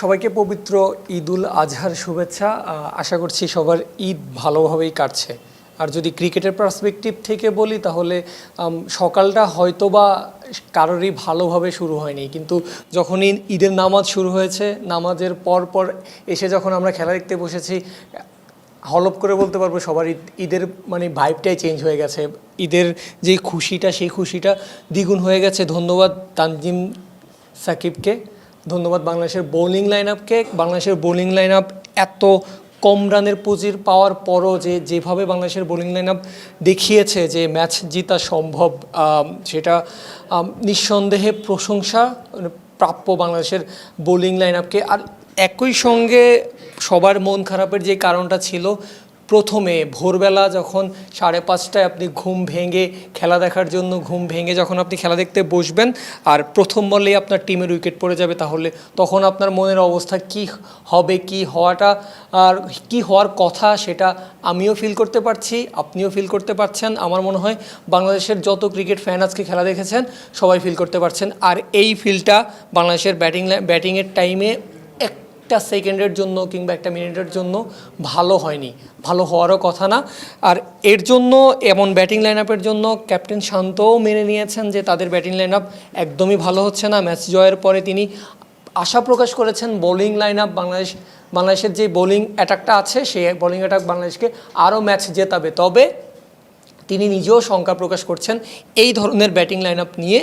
সবাইকে পবিত্র ঈদুল আজহার শুভেচ্ছা। আশা করছি সবার ঈদ ভালোভাবেই কাটছে। আর যদি ক্রিকেটের পার্সপেক্টিভ থেকে বলি তাহলে সকালটা হয়তো বা কারোরই ভালোভাবে শুরু হয়নি। কিন্তু যখনই ঈদের নামাজ শুরু হয়েছে, নামাজের পর পর এসে যখন আমরা খেলা দেখতে বসেছি হলপ করে বলতে পারব সবার ঈদ, ঈদের মানে ভাইবটাই চেঞ্জ হয়ে গেছে। ঈদের যে খুশিটা, সেই খুশিটা দ্বিগুণ হয়ে গেছে। ধন্যবাদ তানজিম সাকিবকে। ধন্যবাদ বাংলাদেশের বোলিং লাইন আপকে বাংলাদেশের বোলিং লাইন আপ এত কম রানের পুঁজির পাওয়ার পরও যে যেভাবে বাংলাদেশের বোলিং লাইন আপ দেখিয়েছে যে ম্যাচ জিতা সম্ভব সেটা নিঃসন্দেহে প্রশংসা, প্রাপ্য বাংলাদেশের বোলিং লাইন আপকে আর একই সঙ্গে সবার মন খারাপের যে কারণটা ছিল প্রথমে ভোরবেলা যখন সাড়ে পাঁচটায় আপনি ঘুম ভেঙে খেলা দেখার জন্য ঘুম ভেঙে যখন আপনি খেলা দেখতে বসবেন আর প্রথম বলেই আপনার টিমের উইকেট পড়ে যাবে তাহলে তখন আপনার মনের অবস্থা কি হবে, কি হওয়াটা আর কি হওয়ার কথা সেটা আমিও ফিল করতে পারছি, আপনিও ফিল করতে পারছেন। আমার মনে হয় বাংলাদেশের যত ক্রিকেট ফ্যান আজকে খেলা দেখেছেন সবাই ফিল করতে পারছেন। আর এই ফিলটা বাংলাদেশের ব্যাটিং ব্যাটিংয়ের টাইমে একটা সেকেন্ডের জন্য কিংবা একটা মিনিটের জন্য ভালো হয়নি। ভালো হওয়ারও কথা না। আর এর জন্য এমন ব্যাটিং লাইন আপের জন্য ক্যাপ্টেন শান্তও মেনে নিয়েছেন যে তাদের ব্যাটিং লাইন আপ একদমই ভালো হচ্ছে না। ম্যাচ জয়ের পরে তিনি আশা প্রকাশ করেছেন বোলিং লাইন আপ বাংলাদেশ, বাংলাদেশের যে বোলিং অ্যাটাকটা আছে, সেই বোলিং অ্যাটাক বাংলাদেশকে আরও ম্যাচ জেতাবে। তবে তিনি নিজেও শঙ্কা প্রকাশ করছেন, এই ধরনের ব্যাটিং লাইন আপ নিয়ে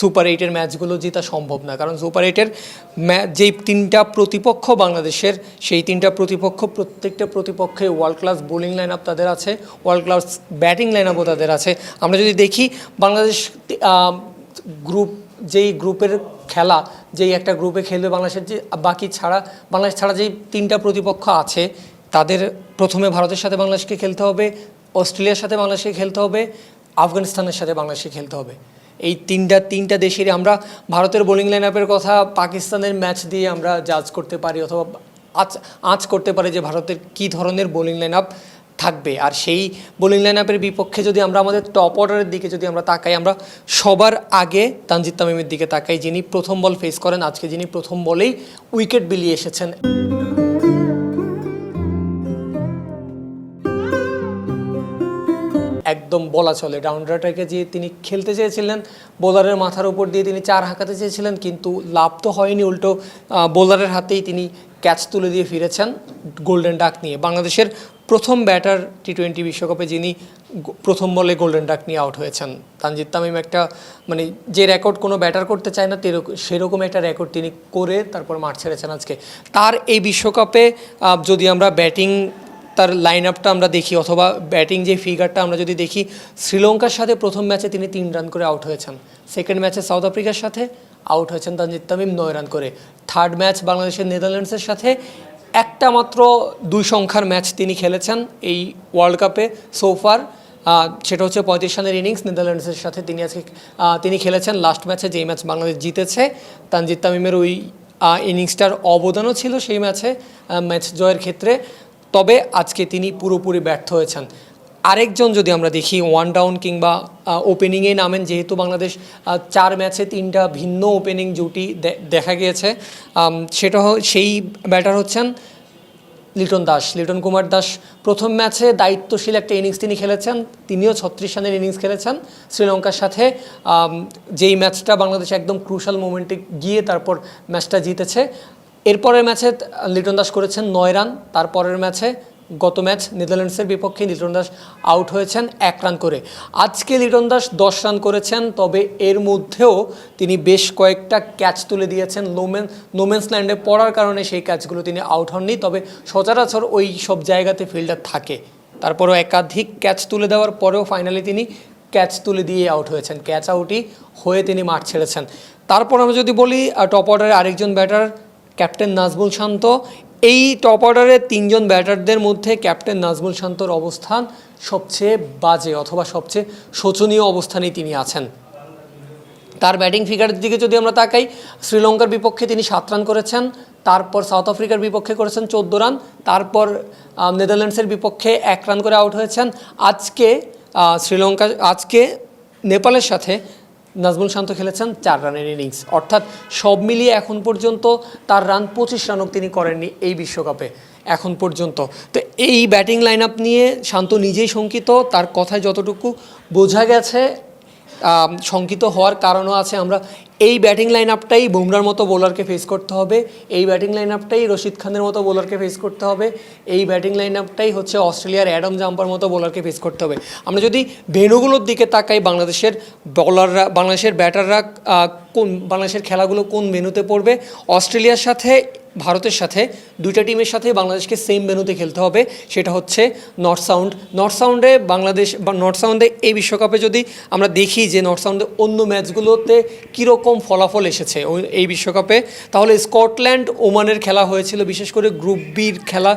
সুপার এইটের ম্যাচগুলো জেতা সম্ভব না। কারণ সুপার এইটের যেই তিনটা প্রতিপক্ষ বাংলাদেশের, সেই তিনটা প্রতিপক্ষ প্রত্যেকটা প্রতিপক্ষে world class bowling line up তাদের আছে ওয়ার্ল্ড ক্লাস ব্যাটিং লাইন আপও তাদের আছে। আমরা যদি দেখি বাংলাদেশ গ্রুপ যেই গ্রুপের খেলা, যেই একটা গ্রুপে খেলবে বাংলাদেশের যে, বাকি ছাড়া, বাংলাদেশ ছাড়া যেই তিনটা প্রতিপক্ষ আছে, তাদের প্রথমে ভারতের সাথে বাংলাদেশকে খেলতে হবে, অস্ট্রেলিয়ার সাথে বাংলাদেশকে খেলতে হবে, আফগানিস্তানের সাথে বাংলাদেশকে খেলতে হবে। এই তিনটা তিনটা দেশেরই আমরা ভারতের বোলিং লাইন আপের কথা, পাকিস্তানের ম্যাচ দিয়ে আমরা জাজ করতে পারি অথবা আঁচ আঁচ করতে পারি যে ভারতের কী ধরনের বোলিং লাইন আপ থাকবে। আর সেই বোলিং লাইন আপের বিপক্ষে যদি আমরা আমাদের টপ অর্ডারের দিকে যদি আমরা তাকাই, আমরা সবার আগে তানজিদ তামিমের দিকে তাকাই, যিনি প্রথম বল ফেস করেন, আজকে যিনি প্রথম বলেই উইকেট বিলিয়ে এসেছেন। একদম বলা চলে। ডাউন্ডারটাকে যে তিনি খেলতে চেয়েছিলেন বোলারের মাথার উপর দিয়ে তিনি চার হাঁকাতে চেয়েছিলেন, কিন্তু লাভ তো হয়নি, উল্টো বোলারের হাতেই তিনি ক্যাচ তুলে দিয়ে ফিরেছেন গোল্ডেন ডাক নিয়ে। বাংলাদেশের প্রথম ব্যাটার টি টোয়েন্টি বিশ্বকাপে যিনি প্রথম বলে গোল্ডেন ডাক নিয়ে আউট হয়েছেন। তানজিদ তামিম একটা মানে যে রেকর্ড কোনো ব্যাটার করতে চায় না সেরকম একটা রেকর্ড তিনি করে তারপর মাঠ ছেড়েছেন আজকে। তার এই বিশ্বকাপে যদি আমরা ব্যাটিং তার লাইন আপটা আমরা দেখি, অথবা ব্যাটিং যে ফিগারটা আমরা যদি দেখি, শ্রীলঙ্কার সাথে প্রথম ম্যাচে তিনি তিন রান করে আউট হয়েছেন। সেকেন্ড ম্যাচে সাউথ আফ্রিকার সাথে আউট হয়েছেন তানজিদ তামিম, নয় রান করে। থার্ড ম্যাচ বাংলাদেশের নেদারল্যান্ডসের সাথে একটা মাত্র দুই সংখ্যার ম্যাচ তিনি খেলেছেন এই ওয়ার্ল্ড কাপে সোফার সেটা হচ্ছে পঁয়ত্রিশ রানের ইনিংস নেদারল্যান্ডসের সাথে তিনি আজকে তিনি খেলেছেন। লাস্ট ম্যাচে যেই ম্যাচ বাংলাদেশ জিতেছে, তানজিদ তামিমের ওই ইনিংসটার অবদানও ছিল সেই ম্যাচে ম্যাচ জয়ের ক্ষেত্রে। তবে আজকে তিনি পুরোপুরি ব্যর্থ হয়েছেন। আরেকজন যদি আমরা দেখি ওয়ান ডাউন কিংবা ওপেনিংয়ে নামেন, যেহেতু বাংলাদেশ চার ম্যাচে তিনটা ভিন্ন ওপেনিং জুটি দেখা গিয়েছে। সেটা সেই ব্যাটার হচ্ছেন লিটন দাস, লিটন কুমার দাস। প্রথম ম্যাচে দায়িত্বশীল একটা ইনিংস তিনি খেলেছেন, তিনিও ছত্রিশ রানের ইনিংস খেলেছেন শ্রীলঙ্কার সাথে। যেই ম্যাচটা বাংলাদেশ একদম ক্রুশাল মোমেন্টে গিয়ে তারপর ম্যাচটা জিতেছে। এরপরের ম্যাচে লিটন দাস করেছেন নয় রান। তারপরের ম্যাচে গত ম্যাচ নেদারল্যান্ডসের বিপক্ষে লিটন দাস আউট হয়েছেন এক রান করে। আজকে লিটন দাস দশ রান করেছেন, তবে এর মধ্যেও তিনি বেশ কয়েকটা ক্যাচ তুলে দিয়েছেন। লোমেন নোমেন্স ল্যান্ডে পড়ার কারণে সেই ক্যাচগুলো তিনি আউট হননি, তবে সচরাচর ওই সব জায়গাতে ফিল্ডার থাকে। তারপরেও একাধিক ক্যাচ তুলে দেওয়ার পরেও ফাইনালি তিনি ক্যাচ তুলে দিয়ে আউট হয়েছেন। ক্যাচ আউটই হয়ে তিনি মাঠ ছেড়েছেন। তারপর আমরা যদি বলি টপ অর্ডারে আরেকজন ব্যাটার ক্যাপ্টেন নাজমুল শান্ত। এই টপ অর্ডারের তিনজন ব্যাটারদের মধ্যে ক্যাপ্টেন নাজমুল শান্তর অবস্থান সবচেয়ে বাজে অথবা সবচেয়ে শোচনীয় অবস্থানেই তিনি আছেন। তার ব্যাটিং ফিগারের দিকে যদি আমরা তাকাই, শ্রীলঙ্কার বিপক্ষে তিনি সাত রান করেছেন, তারপর সাউথ আফ্রিকার বিপক্ষে করেছেন চোদ্দ রান তারপর নেদারল্যান্ডসের বিপক্ষে এক রান করে আউট হয়েছেন। আজকে শ্রীলঙ্কা, আজকে নেপালের সাথে নাজমুল শান্ত খেলেছেন চার রানের ইনিংস। অর্থাৎ সব মিলিয়ে এখন পর্যন্ত তার রান পঁচিশ রানও তিনি করেননি এই বিশ্বকাপে। এখন পর্যন্ত। তো এই ব্যাটিং লাইন আপ নিয়ে শান্ত নিজেই শঙ্কিত, তার কথায় যতটুকু বোঝা গেছে শঙ্কিত হওয়ার কারণও আছে। আমরা এই ব্যাটিং লাইন আপটাই বুমরার মতো বোলারকে ফেস করতে হবে, এই ব্যাটিং লাইন আপটাই রশিদ খানের মতো বোলারকে ফেস করতে হবে, এই ব্যাটিং লাইন আপটাই হচ্ছে অস্ট্রেলিয়ার অ্যাডম জাম্পার মতো বোলারকে ফেস করতে হবে। আমরা যদি ভেনুগুলোর দিকে তাকাই, বাংলাদেশের বলাররা বাংলাদেশের ব্যাটাররা কোন, বাংলাদেশের খেলাগুলো কোন ভেনুতে পড়বে, অস্ট্রেলিয়ার সাথে ভারতের সাথে, দুইটা টিমের সাথে বাংলাদেশকে সেম ভেনুতে খেলতে হবে, সেটা হচ্ছে নর্থ সাউন্ড নর্থ সাউন্ডে বাংলাদেশ বা নর্থ সাউন্ডে এই বিশ্বকাপে যদি আমরা দেখি যে নর্থ সাউন্ডে অন্য ম্যাচগুলোতে কীরকম ফলাফল এসেছে এই বিশ্বকাপে, তাহলে স্কটল্যান্ড ওমানের খেলা হয়েছিল, বিশেষ করে গ্রুপ বির খেলা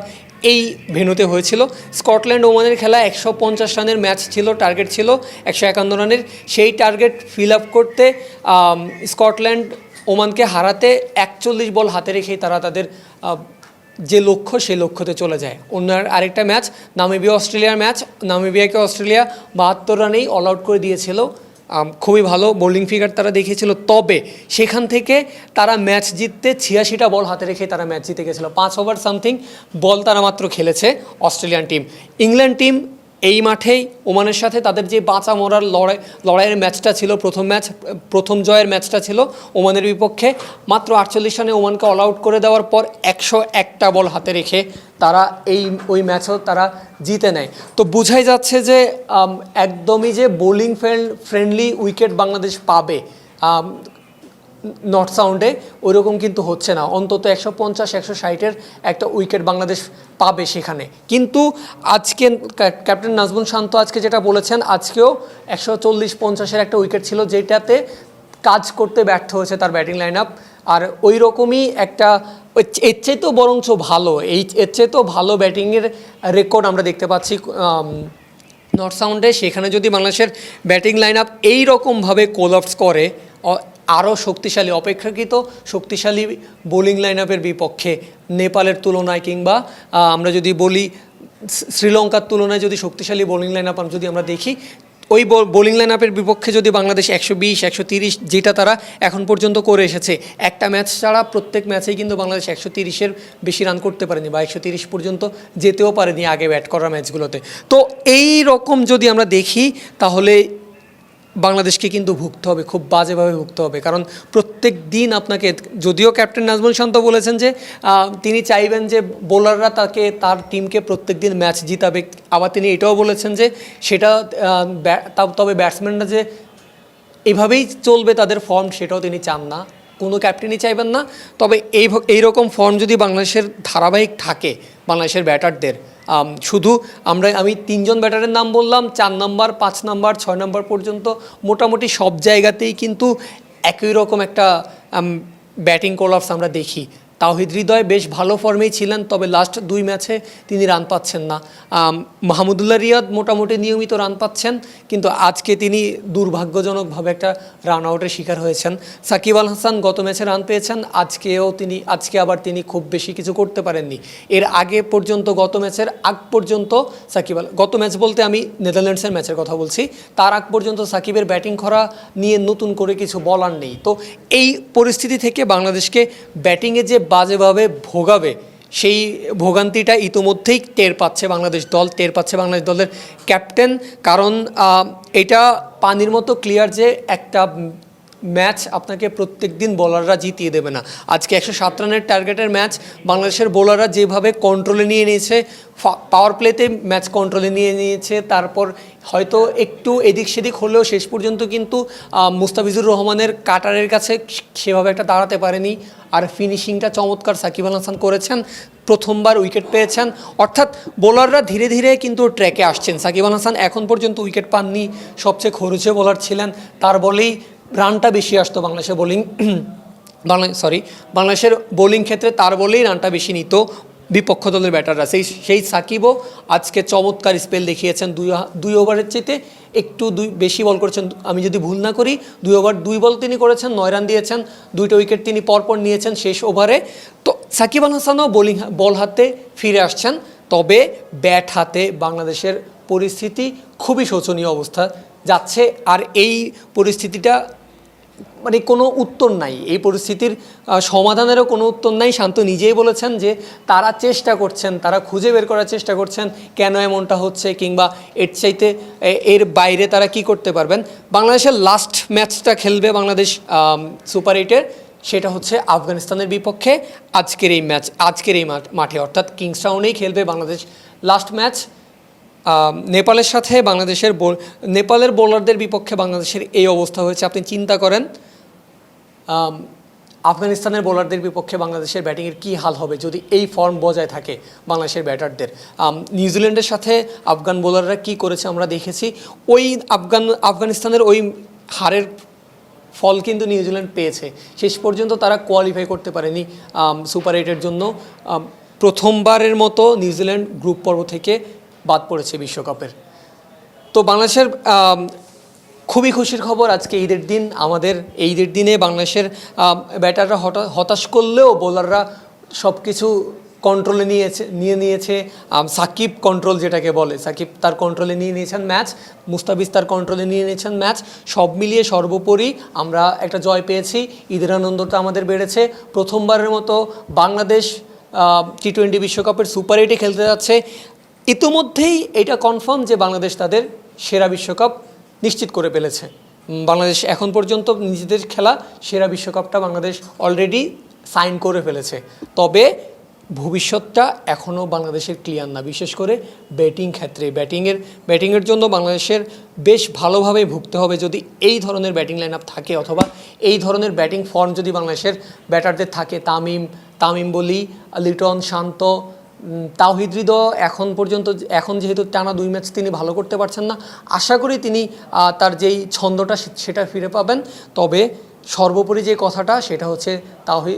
এই ভেনুতে হয়েছিল। স্কটল্যান্ড ওমানের খেলা একশো পঞ্চাশ রানের ম্যাচ ছিল টার্গেট ছিল, একশো একান্ন রানের। সেই টার্গেট ফিল আপ করতে স্কটল্যান্ড ওমানকে হারাতে একচল্লিশ বল হাতে রেখেই তারা তাদের যে লক্ষ্য সেই লক্ষ্যতে চলে যায়। অন্য আরেকটা ম্যাচ, নামিবিয়া অস্ট্রেলিয়ার ম্যাচ, নামিবিয়াকে অস্ট্রেলিয়া বাহাত্তর রানেই অল আউট করে দিয়েছিল। খুবই ভালো বোলিং ফিগার তারা দেখিয়েছিল। তবে সেখান থেকে তারা ম্যাচ জিততে ছিয়াশিটা বল হাতে রেখে তারা ম্যাচ জিতে গেছিল। পাঁচ ওভার সামথিং বল তারা মাত্র খেলেছে অস্ট্রেলিয়ান টিম ইংল্যান্ড টিম এই মাঠেই ওমানের সাথে তাদের যে বাঁচা মরার লড়াই, লড়াইয়ের ম্যাচটা ছিল, প্রথম ম্যাচ, প্রথম জয়ের ম্যাচটা ছিল ওমানের বিপক্ষে, মাত্র আটচল্লিশ রানে ওমানকে অল আউট করে দেওয়ার পর একশো একটা বল হাতে রেখে তারা এই, ওই ম্যাচও তারা জিতে নেয়। তো বোঝাই যাচ্ছে যে একদমই যে বোলিং ফ্রেন্ডলি উইকেট বাংলাদেশ পাবে নর্থ সাউন্ডে ওইরকম কিন্তু হচ্ছে না। অন্তত একশো পঞ্চাশ, একশো ষাটের একটা উইকেট বাংলাদেশ পাবে সেখানে। কিন্তু আজকে ক্যাপ্টেন নাজমুল শান্ত আজকে যেটা বলেছেন, আজকেও একশো চল্লিশ পঞ্চাশের একটা উইকেট ছিল, যেটাতে কাজ করতে ব্যর্থ হয়েছে তার ব্যাটিং লাইন আপ আর ওই রকমই একটা, এর চেয়ে তো বরঞ্চ ভালো, এই এর চেয়ে তো ভালো ব্যাটিংয়ের রেকর্ড আমরা দেখতে পাচ্ছি নর্থ সাউন্ডে সেখানে যদি বাংলাদেশের ব্যাটিং লাইন আপ এইরকমভাবে কোলাপস করে আরও শক্তিশালী, অপেক্ষাকৃত শক্তিশালী বোলিং লাইন আপের বিপক্ষে নেপালের তুলনায় কিংবা আমরা যদি বলি শ্রীলঙ্কার তুলনায় যদি শক্তিশালী বোলিং লাইন আপ যদি আমরা দেখি, ওই বোলিং লাইন আপের বিপক্ষে যদি বাংলাদেশ একশো বিশ, একশো তিরিশ যেটা তারা এখন পর্যন্ত করে এসেছে, একটা ম্যাচ ছাড়া প্রত্যেক ম্যাচেই কিন্তু বাংলাদেশ একশো তিরিশের বেশি রান করতে পারেনি বা একশো তিরিশ পর্যন্ত যেতেও পারেনি আগে ব্যাট করা ম্যাচগুলোতে তো এই রকম যদি আমরা দেখি, তাহলে বাংলাদেশকে কিন্তু ভুগতে হবে, খুব বাজেভাবে ভুগতে হবে। কারণ প্রত্যেক দিন আপনাকে, যদিও ক্যাপ্টেন নাজমুল শান্ত বলেছেন যে তিনি চাইবেন যে বোলাররা তাকে, তার টিমকে প্রত্যেক দিন ম্যাচ জিতাবে। আবার তিনি এটাও বলেছেন যে, সেটা তবে ব্যাটসম্যানরা যে এভাবেই চলবে তাদের ফর্ম, সেটাও তিনি চান না। কোনো ক্যাপ্টেনই চাইবেন না। তবে এই এইরকম ফর্ম যদি বাংলাদেশের ধারাবাহিক থাকে, বাংলাদেশের ব্যাটারদের শুধু আমরা, আমি তিনজন ব্যাটারের নাম বললাম, চার নম্বর, পাঁচ নম্বর, ছয় নম্বর পর্যন্ত মোটামুটি সব জায়গাতেই কিন্তু একই রকম একটা ব্যাটিং কোলাপস আমরা দেখি। তাওহিদ হৃদয় বেশ ভালো ফর্মেই ছিলেন, তবে লাস্ট দুই ম্যাচে তিনি রান পাচ্ছেন না। মাহমুদুল্লাহ রিয়াদ মোটামুটি নিয়মিত রান পাচ্ছেন, কিন্তু আজকে তিনি দুর্ভাগ্যজনকভাবে একটা রান আউটের শিকার হয়েছেন। সাকিব আল হাসান গত ম্যাচে রান পেয়েছেন, আজকেও তিনি, আজকে আবার তিনি খুব বেশি কিছু করতে পারেননি। এর আগে পর্যন্ত গত ম্যাচের আগ পর্যন্ত সাকিব আল, গত ম্যাচ বলতে আমি নেদারল্যান্ডসের ম্যাচের কথা বলছি, তার আগ পর্যন্ত সাকিবের ব্যাটিং করা নিয়ে নতুন করে কিছু বলার নেই। তো এই পরিস্থিতি থেকে বাংলাদেশকে ব্যাটিংয়ে যে বাজেভাবে ভোগাবে। সেই ভোগান্তিটা ইতোমধ্যেই টের পাচ্ছে বাংলাদেশ দল, টের পাচ্ছে বাংলাদেশ দলের ক্যাপ্টেন। কারণ এটা পানির মতো ক্লিয়ার যে একটা ম্যাচ আপনাকে প্রত্যেক দিন বোলাররা জিতিয়ে দেবে না। আজকে একশো সাত রানের টার্গেটের ম্যাচ বাংলাদেশের বোলাররা যেভাবে কন্ট্রোলে নিয়ে নিয়েছে পাওয়ার প্লেতে ম্যাচ কন্ট্রোলে নিয়ে নিয়েছে, তারপর হয়তো একটু এদিক সেদিক হলেও শেষ পর্যন্ত কিন্তু মুস্তাফিজুর রহমানের কাটারের কাছে সেভাবে একটা দাঁড়াতে পারেনি। আর ফিনিশিংটা চমৎকার সাকিব আল হাসান করেছেন, প্রথমবার উইকেট পেয়েছেন। অর্থাৎ বোলাররা ধীরে ধীরে কিন্তু ট্র্যাকে আসছেন। সাকিব আল হাসান এখন পর্যন্ত উইকেট পাননি। সবচেয়ে খরচে বোলার ছিলেন। তার বলেই রানটা বেশি আসতো বাংলাদেশের বোলিং বাংলা সরি বাংলাদেশের বোলিং ক্ষেত্রে তার বলেই রানটা বেশি নিত বিপক্ষ দলের ব্যাটাররা। সেই সেই সাকিবও আজকে চমৎকার স্পেল দেখিয়েছেন। দুই দুই ওভারের চেতে একটু দুই বেশি বল করেছেন। আমি যদি ভুল না করি, দুই ওভার দুই বল তিনি করেছেন, নয় রান দিয়েছেন, দুইটা উইকেট তিনি পরপর নিয়েছেন শেষ ওভারে। তো সাকিব আল হাসানও বোলিং বল হাতে ফিরে আসছেন। তবে ব্যাট হাতে বাংলাদেশের পরিস্থিতি খুবই শোচনীয় অবস্থা যাচ্ছে। আর এই পরিস্থিতিটা মানে কোনো উত্তর নাই। এই পরিস্থিতির সমাধানেরও কোনো উত্তর নাই। শান্ত নিজেই বলেছেন যে তারা চেষ্টা করছেন, তারা খুঁজে বের করার চেষ্টা করছেন কেন এমনটা হচ্ছে কিংবা এর চাইতে এর বাইরে তারা কি করতে পারবেন। বাংলাদেশের লাস্ট ম্যাচটা খেলবে বাংলাদেশ সুপার এইটের সেটা হচ্ছে আফগানিস্তানের বিপক্ষে। আজকের এই ম্যাচ আজকের এই মাঠ- অর্থাৎ কিংসটাউনেই খেলবে বাংলাদেশ। লাস্ট ম্যাচ নেপালের সাথে বাংলাদেশের বোল- নেপালের বোলারদের বিপক্ষে বাংলাদেশের এই অবস্থা হয়েছে, আপনি চিন্তা করেন আফগানিস্তানের বোলারদের বিপক্ষে বাংলাদেশের ব্যাটিংয়ের কী হাল হবে যদি এই ফর্ম বজায় থাকে বাংলাদেশের ব্যাটারদের? নিউজিল্যান্ডের সাথে আফগান বোলাররা কি করেছে আমরা দেখেছি, ওই আফগান, আফগানিস্তানের ওই হারের ফল কিন্তু নিউজিল্যান্ড পেয়েছে, শেষ পর্যন্ত তারা কোয়ালিফাই করতে পারেনি সুপার এইটের জন্য। প্রথমবারের মতো নিউজিল্যান্ড গ্রুপ পর্ব থেকে বাদ পড়েছে বিশ্বকাপের। তো বাংলাদেশের খুবই খুশির খবর আজকে ঈদের দিন। আমাদের এই ঈদের দিনে বাংলাদেশের ব্যাটাররা হতাশ করলেও বোলাররা সব কিছু কন্ট্রোলে নিয়েছে, নিয়ে নিয়েছে। সাকিব কন্ট্রোল যেটাকে বলে, সাকিব তার কন্ট্রোলে নিয়ে নিয়েছেন ম্যাচ মুস্তাফিজ তার কন্ট্রোলে নিয়ে নিয়েছেন ম্যাচ সব মিলিয়ে সর্বোপরি আমরা একটা জয় পেয়েছি। ঈদের আনন্দটা আমাদের বেড়েছে। প্রথমবারের মতো বাংলাদেশ টি টোয়েন্টি বিশ্বকাপের সুপার এইটে খেলতে যাচ্ছে। ইতিমধ্যেই এটা কনফার্ম যে বাংলাদেশ তাদের সেরা বিশ্বকাপ নিশ্চিত করে ফেলেছে। বাংলাদেশ এখন পর্যন্ত নিজেদের খেলা সেরা বিশ্বকাপটা বাংলাদেশ অলরেডি সাইন করে ফেলেছে। তবে ভবিষ্যৎটা এখনও বাংলাদেশের ক্লিয়ার না। বিশেষ করে ব্যাটিং ক্ষেত্রে। ব্যাটিংয়ের ব্যাটিংয়ের জন্য বাংলাদেশের বেশ ভালোভাবে ভুগতে হবে যদি এই ধরনের ব্যাটিং লাইন আপ থাকে অথবা এই ধরনের ব্যাটিং ফর্ম যদি বাংলাদেশের ব্যাটারদের থাকে। তামিম তামিম বলি, লিটন শান্ত তাওহিদ এখন পর্যন্ত এখন যেহেতু টানা দুই ম্যাচ তিনি ভালো করতে পারছেন না, আশা করি তিনি তার যেই ছন্দটা সেটা ফিরে পাবেন। তবে সর্বোপরি যে কথাটা, সেটা হচ্ছে তাহি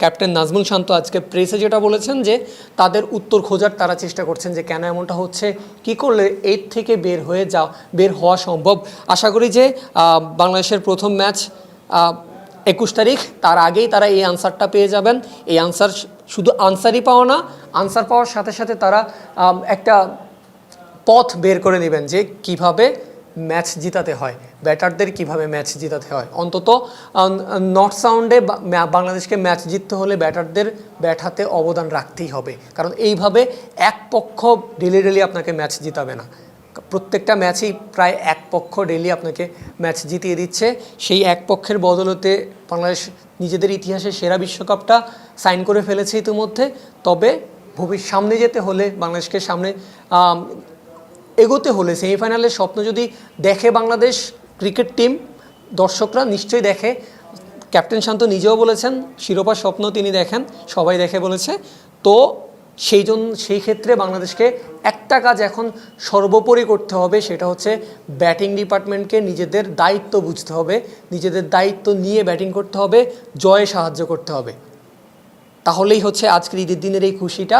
ক্যাপ্টেন নাজমুল শান্ত আজকে প্রেসে যেটা বলেছেন যে, তাদের উত্তর খোঁজার তারা চেষ্টা করছেন যে কেন এমনটা হচ্ছে, কি করলে এর থেকে বের হয়ে যাও বের হওয়া সম্ভব। আশা করি যে বাংলাদেশের প্রথম ম্যাচ একুশ তারিখ, তার আগেই তারা এই আনসারটা পেয়ে যাবেন। এই আনসার শুধু আনসারই পাওয়া না আনসার পাওয়ার সাথে সাথে তারা একটা পথ বের করে নেবেন যে কীভাবে ম্যাচ জিতাতে হয়, ব্যাটারদের কীভাবে ম্যাচ জিতাতে হয়। অন্তত নর্থ সাউন্ডে বাংলাদেশকে ম্যাচ জিততে হলে ব্যাটারদের ব্যাট হাতে অবদান রাখতেই হবে। কারণ এইভাবে এক পক্ষ ডেলি ডেলি আপনাকে ম্যাচ জিতাবে না। প্রত্যেকটা ম্যাচেই প্রায় এক পক্ষ ডেলি আপনাকে ম্যাচ জিতিয়ে দিচ্ছে। সেই এক পক্ষের বদলতে বাংলাদেশ নিজেদের ইতিহাসে সেরা বিশ্বকাপটা সাইন করে ফেলেছে ইতিমধ্যে। তবে ভবিষ্য সামনে যেতে হলে, বাংলাদেশকে সামনে এগোতে হলে সেমিফাইনালের স্বপ্ন যদি দেখে বাংলাদেশ ক্রিকেট টিম দর্শকরা নিশ্চয়ই দেখে। ক্যাপ্টেন শান্ত নিজেও বলেছেন, শিরোপার স্বপ্ন তিনি দেখেন, সবাই দেখে বলেছে। তো সেই জন্য সেই ক্ষেত্রে বাংলাদেশকে একটা কাজ এখন সর্বোপরি করতে হবে, সেটা হচ্ছে ব্যাটিং ডিপার্টমেন্টকে নিজেদের দায়িত্ব বুঝতে হবে, নিজেদের দায়িত্ব নিয়ে ব্যাটিং করতে হবে, জয়ে সাহায্য করতে হবে। তাহলেই হচ্ছে আজকের ঈদের দিনের এই খুশিটা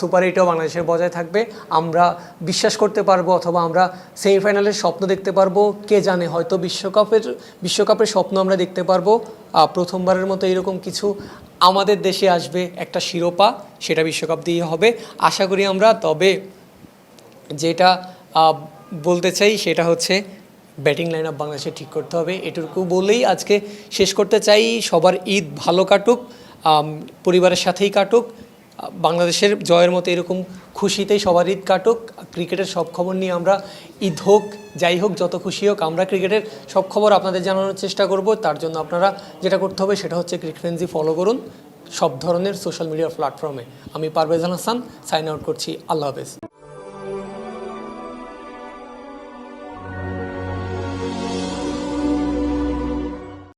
সুপার এইটও বাংলাদেশের বজায় থাকবে। আমরা বিশ্বাস করতে পারব অথবা আমরা সেমিফাইনালের স্বপ্ন দেখতে পারব। কে জানে, হয়তো বিশ্বকাপের বিশ্বকাপের স্বপ্ন আমরা দেখতে পারব। প্রথমবারের মতো এরকম কিছু আমাদের দেশে আসবে একটা শিরোপা, সেটা বিশ্বকাপ দিয়ে হবে। আশা করি আমরা, তবে যেটা বলতে চাই সেটা হচ্ছে ব্যাটিং লাইন আপ বাংলাদেশে ঠিক করতে হবে। এটুকু বলেই আজকে শেষ করতে চাই। সবার ঈদ ভালো কাটুক। পরিবারের সাথেই কাটুক, বাংলাদেশের জয়ের মতো এরকম খুশিতেই সবার ঈদ কাটুক, ক্রিকেটের সব খবর নিয়ে আমরা ঈদ হোক, যাই হোক, যত খুশি হোক, আমরা ক্রিকেটের সব খবর আপনাদের জানানোর চেষ্টা করব। তার জন্য আপনারা যেটা করতে হবে সেটা হচ্ছে ক্রিকফ্রেন্সি ফলো করুন, সব ধরনের সোশ্যাল মিডিয়া প্ল্যাটফর্মে আমি পারভেজ হাসান সাইন আউট করছি। আল্লাহ হাফেজ।